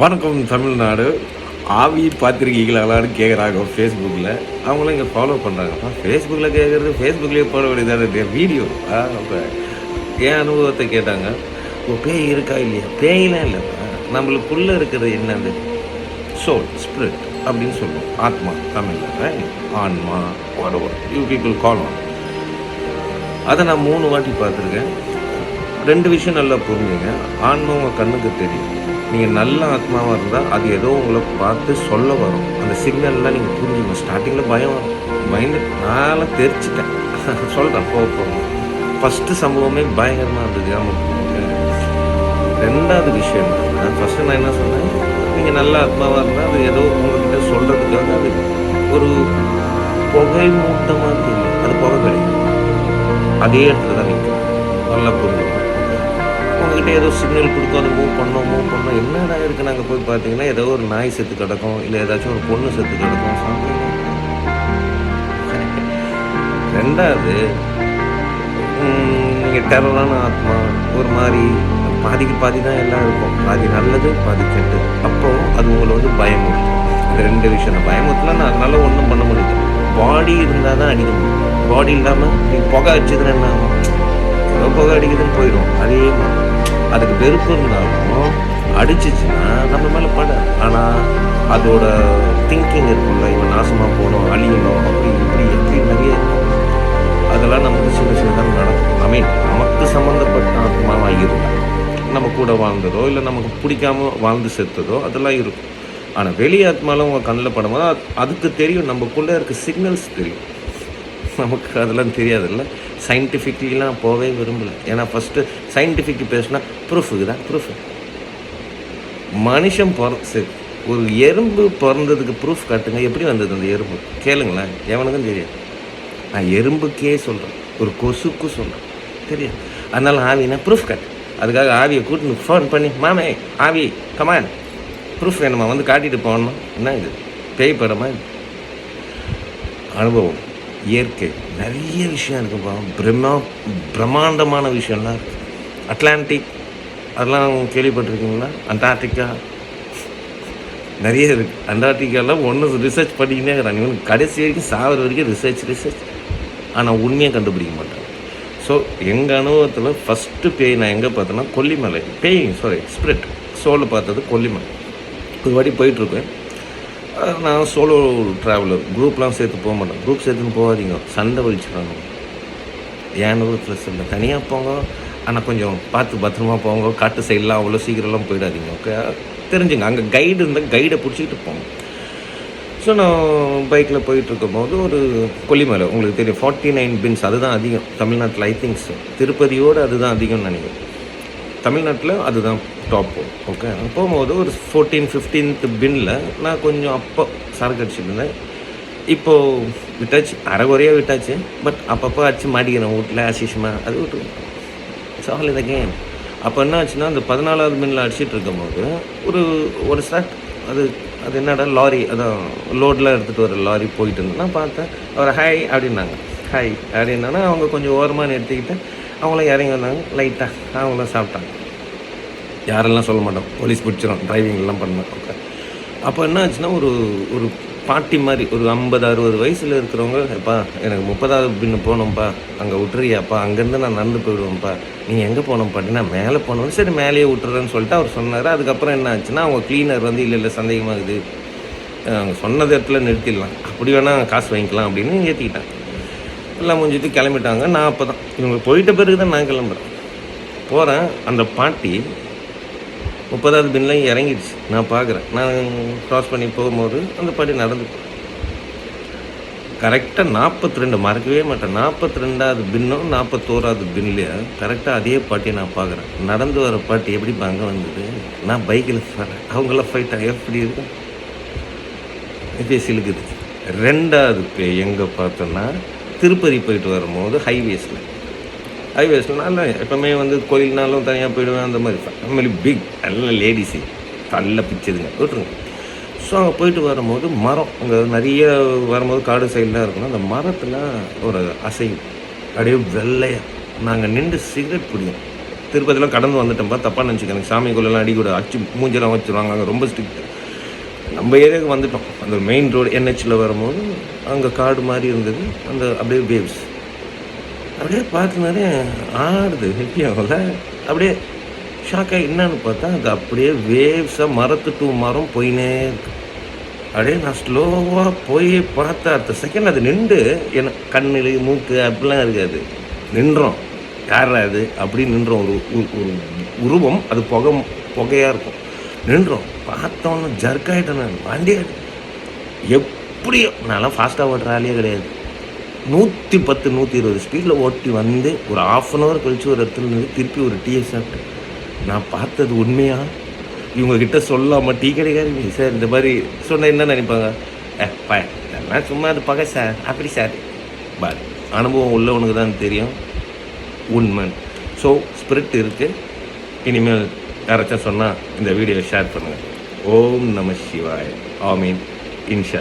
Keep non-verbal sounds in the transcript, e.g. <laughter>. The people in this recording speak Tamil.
வணக்கம் தமிழ்நாடு. ஆவி பார்த்துருக்கீங்களான்னு கேட்குறாங்க ஃபேஸ்புக்கில் அவங்களும் இங்கே ஃபாலோ பண்ணுறாங்கப்பா ஃபேஸ்புக்கில் கேட்குறது ஃபேஸ்புக்லேயே போட வேண்டியதான வீடியோ அப்போ என் அனுபவத்தை கேட்டாங்க? இப்போ பேய் இருக்கா இல்லையா? பேயெலாம் இல்லைப்பா நம்மளுக்குள்ளே இருக்கிறது என்னது? சோல் ஸ்பிரிட் அப்படின்னு சொல்லுவோம். ஆத்மா தமிழில் ஆன்மா whatever யூ பீப்புள் காலம் அதை நான் மூணு வாட்டி பார்த்துருக்கேன். ரெண்டு விஷயம் நல்லா புரிஞ்சுங்க. ஆன்மாவை கண்ணுக்கு தெரியும். நீங்கள் நல்ல ஆத்மாவாக இருந்தால் அது ஏதோ உங்களை பார்த்து சொல்ல வரும். அந்த சிக்னல்லாம் நீங்கள் புரிஞ்சுங்க ஸ்டார்டிங்கில் பயம் வரும். பயந்து நான்லாம் தெரிச்சிட்டேன். <laughs> சொல்கிறேன் போக போகணும் ஃபஸ்ட்டு சம்பவமே பயங்கரமாக இருந்தது ஆமாம் ரெண்டாவது விஷயம் நான் ஃபஸ்ட்டு நான் என்ன சொன்னேன்? நீங்கள் நல்ல ஆத்மாவாக இருந்தால் அது ஏதோ உங்கள்கிட்ட சொல்கிறதுக்காக அது ஒரு புகை மூட்டமாக தெரியும் அது புகை கிடையாது. அதே இடத்துல தான் நிற்கும். நல்லா புரிஞ்சுக்கணும். உங்ககிட்ட ஏதோ சிக்னல் கொடுக்கும் அதை மூவ் பண்ணோம் மூவ் பண்ணோம். என்னடா இருக்கு? நாங்கள் போய் பார்த்தீங்கன்னா ஏதோ ஒரு நாய் செத்து கிடக்கும். இல்லை ஏதாச்சும் ஒரு பொண்ணு செத்து கிடக்கும். something. ரெண்டாவது நீங்கள் டெரரான ஆத்மா ஒரு மாதிரி பாதிக்கு பாதி தான் எல்லாம் இருக்கும். பாதி நல்லது பாதி கெட்டது. அப்போ அது உங்களை வந்து பயமுறுத்தும். இந்த ரெண்டு விஷயம் தான். பயமுறுத்தலாம் நான் அதனால ஒன்றும் பண்ண முடியாது. பாடி இருந்தால் தான் அடிக்க முடியும் பாடி இல்லாமல் நீங்கள் புகை அடிச்சதுன்னா என்ன ஆகும்? ஏதோ புகை அடிக்குதுன்னு போயிடும். அதே மாதிரி. அதுக்கு வெறுப்பு இருந்தாலும் அடிச்சிச்சுன்னா நம்ம மேலே பட. ஆனால் அதோட திங்கிங் இருக்கும்ல இவன் நாசமாக போகணும் அழியணும் அப்படி இப்படி எப்படி நிறைய இருக்கும். அதெல்லாம் நமக்கு சின்ன சின்னதாக நடக்கும். ஐ மீன் நமக்கு சம்மந்தப்பட்ட ஆத்மாவாக இருந்தால் நம்ம கூட வாழ்ந்ததோ இல்லை நமக்கு பிடிக்காம வாழ்ந்து செத்ததோ அதெல்லாம் இருக்கும். ஆனால் வெளி ஆத்மாலாம் உங்கள் கண்ணில் படும்போது அதுக்கு தெரியும் நமக்குள்ளே இருக்க சிக்னல்ஸ் தெரியும். <laughs> நமக்கு அதெல்லாம் தெரியாதுல்ல. சயின்டிஃபிக்லாம் போகவே விரும்பலை. ஏன்னா ஃபஸ்ட்டு சயின்டிஃபிக் பேசினா ப்ரூஃபுக்கு தான் ப்ரூஃப் மனுஷன் பிற சரி ஒரு எறும்பு பிறந்ததுக்கு ப்ரூஃப் காட்டுங்க. எப்படி வந்தது அந்த எறும்பு? கேளுங்களேன். எவனுக்கும் தெரியாது. நான் எறும்புக்கே சொல்கிறேன் ஒரு கொசுக்கு சொல்கிறேன் தெரியும் அதனால் ஆவினா ப்ரூஃப் காட்டு. அதுக்காக ஆவியை கூட்டின்னு ஃபோன் பண்ணி மாமே ஆவி கமான் ப்ரூஃப் வேணுமா? வந்து காட்டிட்டு போகணும்? என்ன இது? பேய் படமா இது? அனுபவம். இயற்கை. நிறைய விஷயம் இருக்குப்பா பிரம்மா பிரம்மாண்டமான விஷயம்லாம் அட்லாண்டிக் அதெல்லாம் கேள்விப்பட்டிருக்கீங்களா? அண்டார்டிகா. நிறைய இருக்குது அண்டார்டிகாலாம் ஒன்று ரிசர்ச் பண்ணிக்கினே இருக்கிறாங்க. இவனுக்கு கடைசி வரைக்கும் சாவர வரைக்கும் ரிசர்ச் ரிசர்ச் ஆனால் உண்மையாக கண்டுபிடிக்க மாட்டாங்க. ஸோ எங்கள் அனுபவத்தில் ஃபஸ்ட்டு பேய் நான் எங்கே பார்த்தேன்னா கொல்லிமலை. பேய் சாரி ஸ்பிரிட் சோலை பார்த்தது கொல்லிமலை. ஒரு வாட்டி போயிட்டுருப்பேன் நான் சோலோ ட்ராவலர் குரூப்லாம் சேர்த்து போக மாட்டேன். குரூப் சேர்த்துன்னு போகாதீங்க. சண்டை வலிச்சுறாங்க என் அனுபவத்தில் சொல்ல தனியாக போங்க. ஆனால் கொஞ்சம் பார்த்து பத்திரமா போங்க. காட்டு சைட்லாம் அவ்வளோ சீக்கிரம்லாம் போயிடாதீங்க ஓகே தெரிஞ்சுங்க. அங்கே கைடு இருந்தால் கைடை பிடிச்சிக்கிட்டு போங்க. ஸோ நான் பைக்கில் போயிட்டுருக்கும் போது ஒரு கொல்லிமலை. உங்களுக்கு தெரியும் ஃபார்ட்டி நைன் பின்ஸ் அதுதான் அதிகம். தமிழ்நாட்டில் ஐ திங்க்ஸ் திருப்பதியோடு அதுதான் அதிகம்னு நினைக்கிறேன். தமிழ்நாட்டில் அதுதான் டாப்பு ஓகே போகும்போது ஒரு ஃபோர்டீன் ஃபிஃப்டீன்த் பின்னில் நான் கொஞ்சம் அப்போ சரக்கு அடிச்சுட்டு இருந்தேன். இப்போது விட்டாச்சு அரைகுறையாக விட்டாச்சு. பட் அப்பப்போ அடிச்சு மாட்டிக்கிறேன் வீட்டில் அசிஷமாக அது விட்டு சால் இதை கேம் அப்போ என்ன ஆச்சுன்னா அந்த பதினாலாவது பின்னில் அடிச்சிட்டு இருக்கும்போது ஒரு ஒரு ஸ்டார்ட் அது அது என்னடா லாரி அதான் லோட்லாம் எடுத்துகிட்டு வர லாரி போயிட்டு இருந்தேன் நான் பார்த்தேன் அவர் ஹாய் அப்படின்னாங்க. ஹாய் அப்படின்னா அவங்க கொஞ்சம் ஓரமாக நிறுத்திக்கிட்டு அவங்களாம் இறங்கி வந்தாங்க லைட்டாக அவங்களாம் சாப்பிட்டாங்க. யாரெல்லாம் சொல்ல மாட்டோம். போலீஸ் பிடிச்சிரும் டிரைவிங்லாம் பண்ண ஓகே அப்போ என்ன ஆச்சுன்னா ஒரு ஒரு பாட்டி மாதிரி ஒரு ஐம்பது அறுபது வயசில் இருக்கிறவங்க எப்பா எனக்கு முப்பதாவது பின்னு போகணும்ப்பா அங்கே விட்டுறியாப்பா. அங்கேருந்து நான் நடந்து போயிடுவேன்ப்பா. நீங்கள் எங்கே போனோம் பாட்டினா மேலே போனோம் சரி மேலேயே விட்டுறேன்னு சொல்லிட்டு அவர் சொன்னார். அதுக்கப்புறம் என்ன ஆச்சுன்னா அவங்க க்ளீனர் வந்து இல்லை இல்லை சந்தேகமாகுது. அவங்க சொன்னது இடத்துல நிறுத்திடலாம். அப்படி வேணால் காசு வாங்கிக்கலாம். அப்படின்னு ஏற்றிக்கிட்டாங்க எல்லாம் முடிஞ்சிட்டு கிளம்பிட்டாங்க. நான் அப்போ தான் இவங்க போயிட்ட பிறகு தான் நான் கிளம்புறேன். போகிறேன் அந்த பாட்டி முப்பதாவது பின்லையும் இறங்கிடுச்சு. நான் பார்க்குறேன் நான் க்ராஸ் பண்ணி போகும்போது அந்த பாட்டி நடந்து கரெக்டாக நாற்பத்தி ரெண்டு மறக்கவே மாட்டேன். நாற்பத்தி ரெண்டாவது பின்னும் நாற்பத்தோராவது பின்லேயே கரெக்டாக அதே பாட்டியை நான் பார்க்குறேன் நடந்து வர பாட்டி எப்படி அங்கே வந்தது? நான் பைக்கில் வரேன் அவங்களாம் ஃபைட்டாக எப்படி இருக்கும் இதே சிலுக்குது. ரெண்டாவது எங்கே பார்த்தோன்னா திருப்பதி போயிட்டு வரும்போது ஹைவேஸில் ஹைவேஸில் நல்லா எப்போவுமே வந்து கோயில்னாலும் தனியாக போயிடுவேன் அந்த மாதிரி. ஃபேமிலி பிக் நல்ல லேடிஸு தள்ள பிச்சதுங்க விட்டுருங்க ஸோ அங்கே போயிட்டு வரும்போது மரம் அங்கே நிறைய வரும்போது காடு சைடெலாம் இருக்கணும் அந்த மரத்தில் ஒரு அசைவு அப்படியே வெள்ளையாக நாங்கள் நின்று சிகரெட் பிடிக்கும். திருப்பதிலாம் கடந்து வந்துட்டோம்ப்பா தப்பாக நினச்சிக்கிறேன் சாமிக்குள்ளெல்லாம் அடிக்கூட அச்சு மூஞ்செல்லாம் வச்சுருவாங்க அங்கே ரொம்ப ஸ்ட்ரிக்ட் நம்ம ஏரியாவுக்கு வந்துட்டோம் அந்த மெயின் ரோடு என்ஹெச்சில் வரும்போது அங்கே காடு மாதிரி இருந்தது. அந்த அப்படியே வேவ்ஸ் அப்படியே பார்த்துனாலே ஆடுது ஹெப்பியாகல அப்படியே ஷாக்காக என்னன்னு பார்த்தா அது அப்படியே வேவ்ஸாக மரத்து டூ மரம் போயினே இருக்கு. அப்படியே நான் ஸ்லோவாக போய் பார்த்தா அடுத்த செகண்ட் அது நின்று என்ன கண்ணில் மூக்கு அப்படிலாம் இருக்காது. நின்றோம். யாரா அது அப்படின்னு நின்றோம் ஒரு- ஒரு உருவம். அது புகை புகையாக இருக்கும். நின்றோம். பார்த்தோன்னு ஜர்க் ஆகிட்டேன் நான் வண்டி எப்படியோ நான்லாம் ஃபாஸ்ட்டாக ஓட்டுற ஆளே கிடையாது. நூற்றி பத்து நூற்றி இருபது ஸ்பீடில் ஓட்டி வந்து ஒரு ஆஃப் அன் ஹவர் கழித்து ஒரு இடத்துல இருந்து திருப்பி ஒரு டீ சாப்பிட்டேன். நான் பார்த்தது உண்மையாக இவங்கக்கிட்ட சொல்லாமல் டீ கிடைக்காது சார் இந்த மாதிரி சொன்னால் என்ன நினைப்பாங்க? ஏ பா நான் சும்மா அது பகை சார். அப்படி சார். பாரு அனுபவம் உள்ளவனுக்கு தான் தெரியும். உண்மை. ஸோ ஸ்பிரிட் இருக்குது இனிமேல் யாராச்சும் சொன்னால் இந்த வீடியோ ஷேர் பண்ணுங்கள் ஓம் நம சிவாய். ஆமீன். இன்ஷா